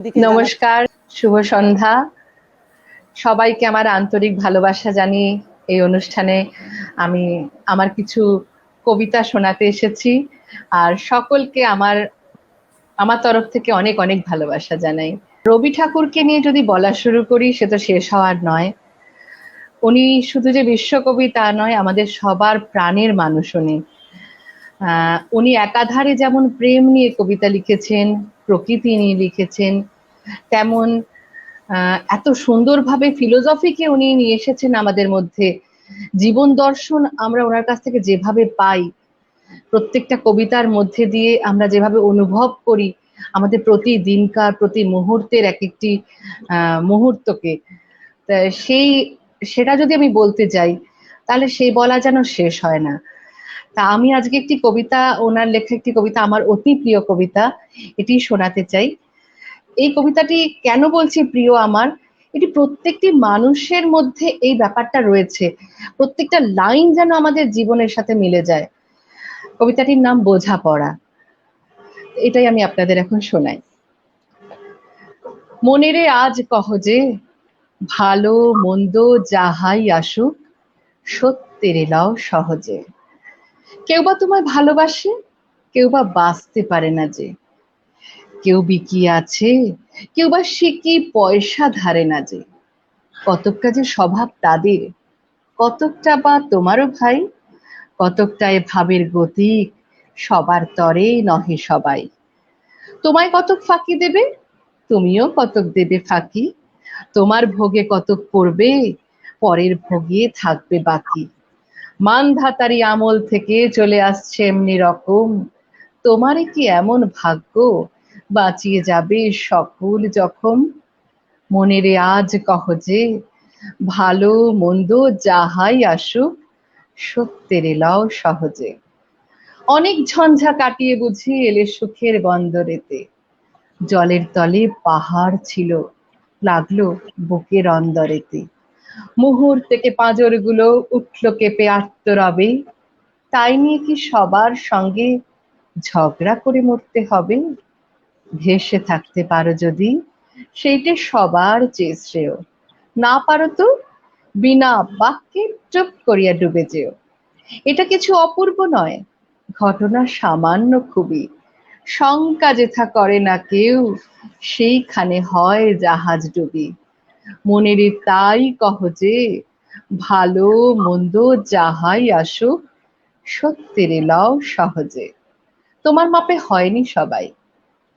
নমস্কার, শুভ সন্ধ্যা। সবাইকে আমার আন্তরিক ভালোবাসা জানিয়ে এই অনুষ্ঠানে আমি আমার কিছু কবিতা শোনাতে এসেছি আর সকলকে আমার আমার তরফ থেকে অনেক অনেক ভালোবাসা জানাই। রবি ঠাকুরকে নিয়ে যদি বলা শুরু করি, সে তো শেষ হওয়ার নয়। উনি শুধু যে বিশ্বকবি তা নয়, আমাদের সবার প্রাণের মানুষ উনি। উনি একাধারে যেমন প্রেম নিয়ে কবিতা লিখেছেন, প্রকৃতি নিয়ে লিখেছেন তেমন এত সুন্দরভাবে ফিলোসফিকে উনি নিয়ে এসেছেন আমাদের মধ্যে। জীবন দর্শন আমরা ওনার কাছ থেকে যেভাবে পাই, প্রত্যেকটা কবিতার মধ্যে দিয়ে আমরা যেভাবে অনুভব করি, আমাদের প্রতি দিনকার প্রতি মুহূর্তের এক একটি মুহূর্তকে সেই, সেটা যদি আমি বলতে যাই, তাহলে সেই বলা যেন শেষ হয় না। তা আমি আজকে একটি কবিতা, ওনার লেখা একটি কবিতা, আমার অতি প্রিয় কবিতা, এটি শোনাতে চাই। এই কবিতাটি কেন বলছি প্রিয় আমার? এটি প্রত্যেকটি মানুষের মধ্যে এই ব্যাপারটা রয়েছে। প্রত্যেকটা লাইন যেন আমাদের জীবনের সাথে মিলে যায়। কবিতাটির নাম বোঝাপড়া এটাই আমি আপনাদের এখন শোনাই। মনেরে আজ কহ যে, ভালো মন্দ যাহাই আসুক, সত্যের এলাও সহজে। কেউ বা তোমায় ভালোবাসে, কেউ বা বাঁচতে পারে না যে। কেউ বিকি আছে? কেউ বা সিকি পয়সা ধারে না যে? কতকটা যে স্বভাব তাদের, কতকটা বা তোমারও ভাই কতকটায় ভাবের গতিক, সবার তরে নহে সবাই। তোমায় কতক ফাঁকি দেবে? তুমিও কতক দেবে ফাঁকি? তোমার ভোগে কতক পড়বে? পরের ভোগে থাকবে বাকি। মানধাতারি আমল থেকে চলে আসছে এমনি রকম। তোমারে কি এমন ভাগ্য? বাঁচিয়ে যাবে সকল জখম। মনেরে আজ কহ যে, ভালো মন্দ যাহাই আসুক, সত্যের এলাও সহজে। অনেক ঝঞ্ঝা কাটিয়ে বুঝি এলে সুখের বন্দরেতে। জলের তলে পাহাড় ছিল, লাগল বুকের অন্দরেতে। মুহূর্তেকে পাঁজরগুলো উঠল কেঁপে আত্মরবে তাই নিয়ে কি সবার সঙ্গে ঝগড়া করে মরতে হবে? ভেসে থাকতে পারো যদি, সেইটা সবার চেয়ে শ্রেয়। না পারো তো, বিনা বাক্যে চুপ করিয়া ডুবে যেও। এটা কিছু অপূর্ব নয়, ঘটনা সামান্য খুবই। শঙ্কা যেথা করে না কেউ, সেইখানে হয় জাহাজ ডুবি। মনেরে তাই কহ যে, ভালো মন্দ যাহাই আসুক, সত্যের এলাও সহজে। তোমার মাপে হয়নি সবাই।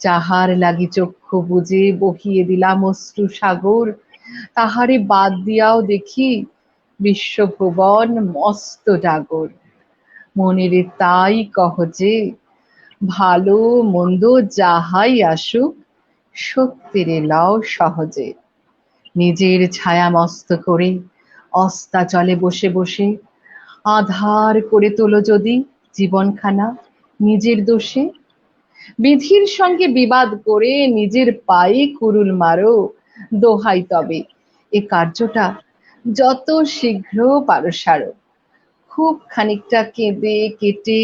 যাহার লাগি চক্ষু বুঝে বহিয়ে দিলাম অশ্রু সাগর, তাহারে বাদ দিয়াও দেখি বিশ্বভুবন মস্ত ডাগর। মনের তাই কহ যে, ভালো মন্দ যাহাই আসুক, সত্যের এলাও সহজে। নিজের ছায়া মস্ত করে অস্তাচলে বসে বসে, আধার করে তোলো যদি জীবনখানা, নিজের দোষে বিধির সঙ্গে বিবাদ করে নিজের পায়ে কুরুল মারো, দোহাই তবে। এ কার্যটা যত শীঘ্র পারো সারো। খুব খানিকটা কেঁদে কেটে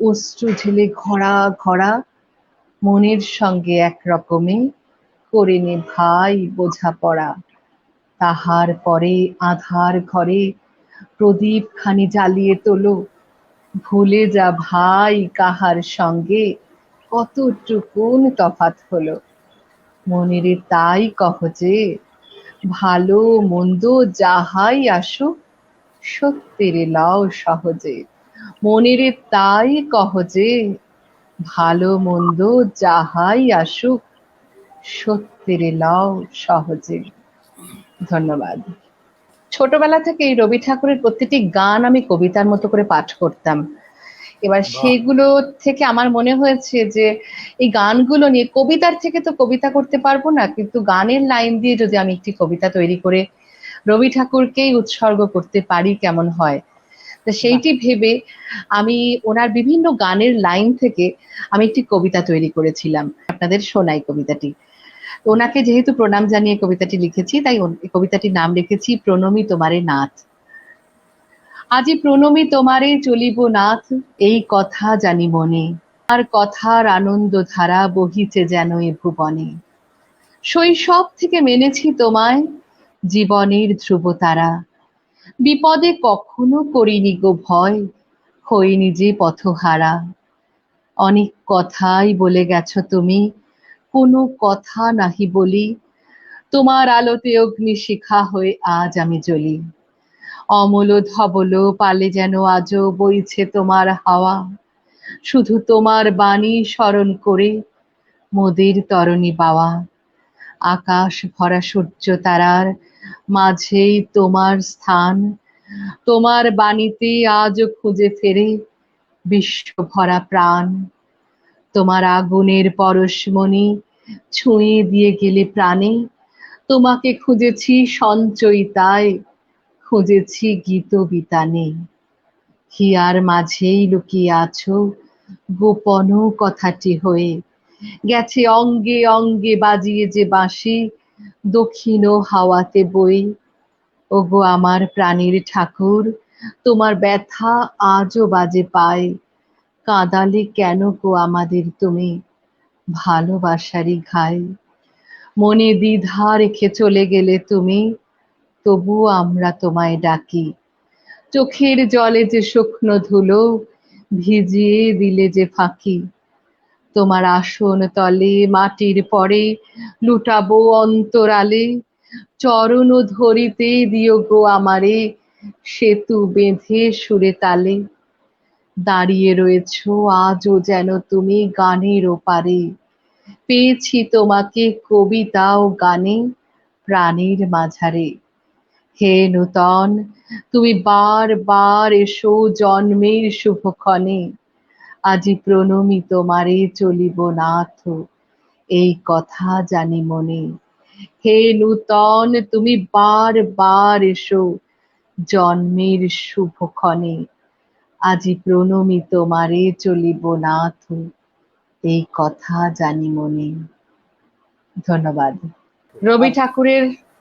অশ্রু ঢেলে ঘরা ঘরা মনের সঙ্গে এক রকমে করে নে ভাই বোঝাপড়া। তাহার পরে আধার ঘরে প্রদীপ খানি জ্বালিয়ে তোলো। ভুলে যা ভাই কাহার সঙ্গে কতটুকুন তফাৎ হলো? মনেরে তাই কহ যে, ভালো মন্দ যাহাই আসুক, সত্যের লাও সহজে। মনেরে তাই কহ যে, ভালো মন্দ যাহাই আসুক, সত্যের লাও সহজে। ধন্যবাদ। ছোটবেলা থেকে এই রবি ঠাকুরের প্রতিটি গান আমি কবিতার মতো করে পাঠ করতাম। এবার। সেগুলো থেকে আমার মনে হয়েছে যে এই গানগুলো নিয়ে কবিতার থেকে তো কবিতা করতে পারব না কিন্তু গানের লাইন দিয়ে যদি আমি একটি কবিতা তৈরি করে রবি ঠাকুরকেই উৎসর্গ করতে পারি কেমন হয়? তো সেইটি ভেবে আমি ওনার বিভিন্ন গানের লাইন থেকে আমি একটি কবিতা তৈরি করেছিলাম। আপনাদের শোনাই কবিতাটি। ওনাকে যেহেতু প্রণাম জানিয়ে কবিতাটি লিখেছি তাই কবিতাটির নাম লিখেছি প্রণমী তোমারে নাথ। আজি প্রণমী তোমারে চলিব নাথ, এই কথা জানি মনে। আর কথার আনন্দ ধারা বহিছে যেন এ ভুবনে। শৈশব থেকে মেনেছি তোমায়, জীবনের ধ্রুবতারা। বিপদে কখনো করিনি গো ভয়, হইনি যে পথহারা। অনেক কথাই বলে গেছ তুমি, কোনো কথা নাহি বলি। তোমার আলোতে অগ্নি শিখা হয়ে আজ আমি জ্বলি। অমল ধবল, পালে যেন আজও বইছে তোমার হাওয়া। শুধু তোমার বাণী স্মরণ করে মোদের তরণী বাওয়া আকাশ ভরা সূর্য তারার মাঝেই তোমার স্থান। তোমার বাণীতে আজও খুঁজে ফেরে বিশ্ব ভরা প্রাণ। তোমার আগুনের পরশমণি ছুঁয়ে দিয়ে গেলে প্রাণে। তোমাকে খুঁজেছি সঞ্চয়িতায়। খুঁজেছি গীত বিতানে। হিয়ার মাঝেই লুকিয়ে আছো গোপন কথাটি হয়ে। গেছে অঙ্গে অঙ্গে বাজিয়ে যে বাঁশি, দক্ষিণ হাওয়াতে বই। ওগো আমার প্রাণীর ঠাকুর, তোমার ব্যথা আজও বাজে পায়। কাঁদালে কেন গো আমাদের তুমি ভালোবাসারই ঘাই? মনে দ্বিধা রেখে চলে গেলে তুমি তবুও আমরা তোমায় ডাকি। চোখের জলে যে শুকনো ধুলো, ভিজিয়ে দিলে যে ফাঁকি। তোমার আসন তলে, মাটির পরে লুটাবো অন্তরালে। চরণ ধরিতে দিও গো আমারে, সেতু বেঁধে সুরে তালে। দাঁড়িয়ে রয়েছ আজও যেন তুমি গানের ওপারে। পেয়েছি তোমাকে কবিতা ও গানে প্রাণীর মাঝারে। হে নূতন, তুমি বার বার এসো জন্মের শুভক্ষণে। আজি প্রণমী তোমারে চলিব নাথ, এই কথা জানি মনে। হে নূতন, তুমি বার বার এসো জন্মের শুভক্ষণে। আজি প্রণমী তোমারে চলিব নাথ, এই কথা জানি মনে। ধন্যবাদ। রবি ঠাকুরের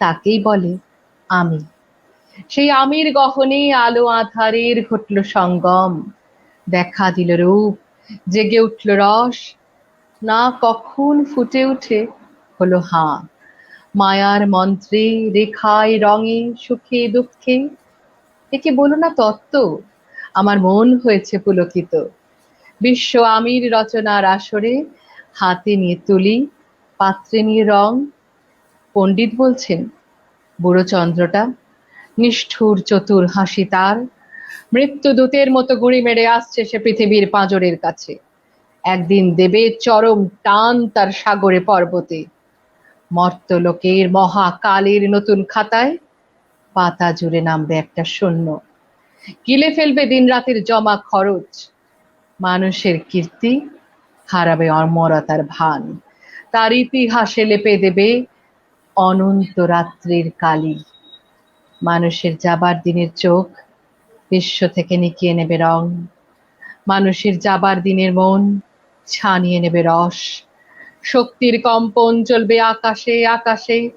তাকেই বলে আমি সেই আমির গহনে আলো আধারের ঘটল সঙ্গম। দেখা দিল রূপ, জেগে উঠল রস। না কখন ফুটে উঠে হলো হাঁ মায়ার মন্ত্রে, রেখায়, রঙে, সুখে, দুঃখে। একে বলো না তত্ত্ব, আমার মন হয়েছে পুলকিত। বিশ্ব আমির রচনার আসরে হাতে নিয়ে তুলি, পাত্রে নিয়ে রং পণ্ডিত বলছেন, বুড়ো চন্দ্রটা, নিষ্ঠুর চতুর হাসি তার মৃত্যুদূতের মতো গুঁড়ি মেরে আসছে সে পৃথিবীর পাঁজরের কাছে। একদিন দেবে চরম টান তার সাগরে পর্বতে। মর্তলোকের মহাকালের নতুন খাতায় পাতা জুড়ে নামবে একটা শূন্য। গিলে ফেলবে দিন রাতের জমা খরচ। মানুষের কীর্তি হারাবে অমরতার ভান। তার ইতিহাসে লেপে দেবে অনন্ত রাত্রির কালি। মানুষের যাবার দিনের চোখ বিশ্ব থেকে নিকিয়ে নেবে রং। মানুষের যাবার দিনের মন ছানিয়ে নেবে রস। শক্তির কম্পন চলবে আকাশে আকাশে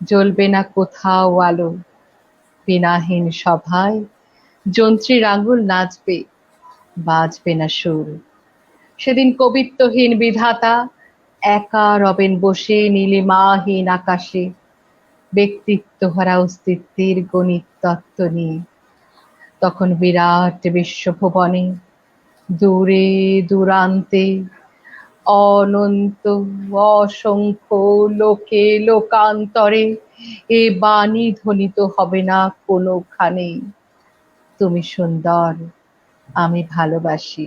জ্বলবে না কোথাও আলো। বিনাহীন সভায় যন্ত্রীর আঙুল নাচবে, বাজবে না সুর। সেদিন কবিত্বহীন বিধাতা একা রবেন বসে নীলিমাহীন আকাশে। ব্যক্তিত্ব হারা অস্তিত্বের গণিত তত্ত্ব নিয়ে। তখন বিরাট বিশ্বভুবনে দূরে দূরান্তে অনন্ত অসংখ্য লোকে লোকান্তরে এ বাণী ধ্বনিত হবে না কোনোখানে। তুমি সুন্দর, আমি ভালোবাসি।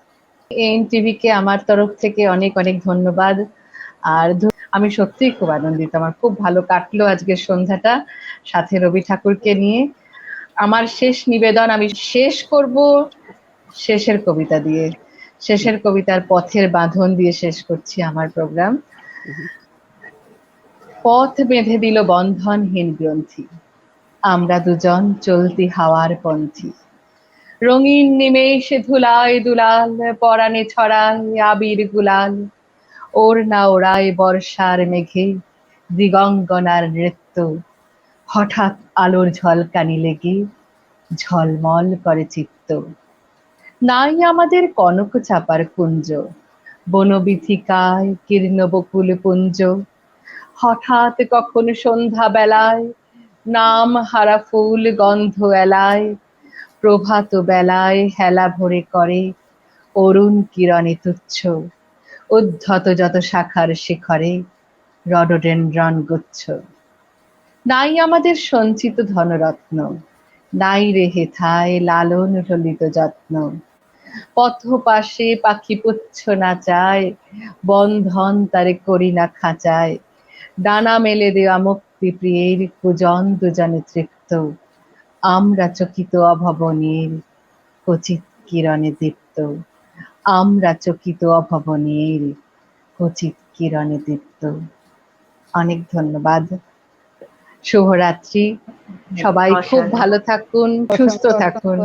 এন টিভিকে আমার তরফ থেকে অনেক অনেক ধন্যবাদ। আর আমি সত্যিই খুব আনন্দিত। আমার খুব ভালো কাটলো আজকের সন্ধ্যাটা সাথে রবি ঠাকুরকে নিয়ে। আমার শেষ নিবেদন আমি শেষ করব শেষের কবিতা দিয়ে। শেষের কবিতার পথের বাঁধন দিয়ে শেষ করছি আমার প্রোগ্রাম। পথ বেঁধে দিল বন্ধনহীন গ্রন্থি। আমরা দুজন চলতি হাওয়ার পন্থী। রঙিন নিমেষে ধুলায় দুলাল পরাণে ছড়ায় আবির গুলাল। ওর না ওড়ায় বর্ষার মেঘে, দিগঙ্গনার নৃত্য। হঠাৎ আলোর ঝলকানি লেগে ঝলমল করে চিত্ত। নাই আমাদের কনক চাপার কুঞ্জ, বনবিথিকায় কীর্ণ বকুল পুঞ্জ। হঠাৎ কখন সন্ধ্যা বেলায় নাম হারা ফুল গন্ধ এলায় প্রভাত বেলায় হেলা ভরে করে অরুণ কিরণে তুচ্ছ। উদ্ধত যত শাখার শিখরে রডোডেন্ড্রন গুচ্ছ। নাই আমাদের সঞ্চিত ধনরত্ন, নাই রে হেথায় লালন ললিত যত্ন। পথ পাশে পাখি পুচ্ছ নাচায় বন্ধন তারে করি না খাঁচায়। ডানা মেলে দেওয়া মুক্তি প্রিয়ের কুজন দুজনে তৃপ্ত। আমরা চকিত অভাবনীল কচিত কিরণে দীপ্ত। আমরা চকিত অভাবনীল কচিত কিরণে দীপ্ত। অনেক ধন্যবাদ। শুভরাত্রি। সবাই খুব ভালো থাকুন সুস্থ থাকুন।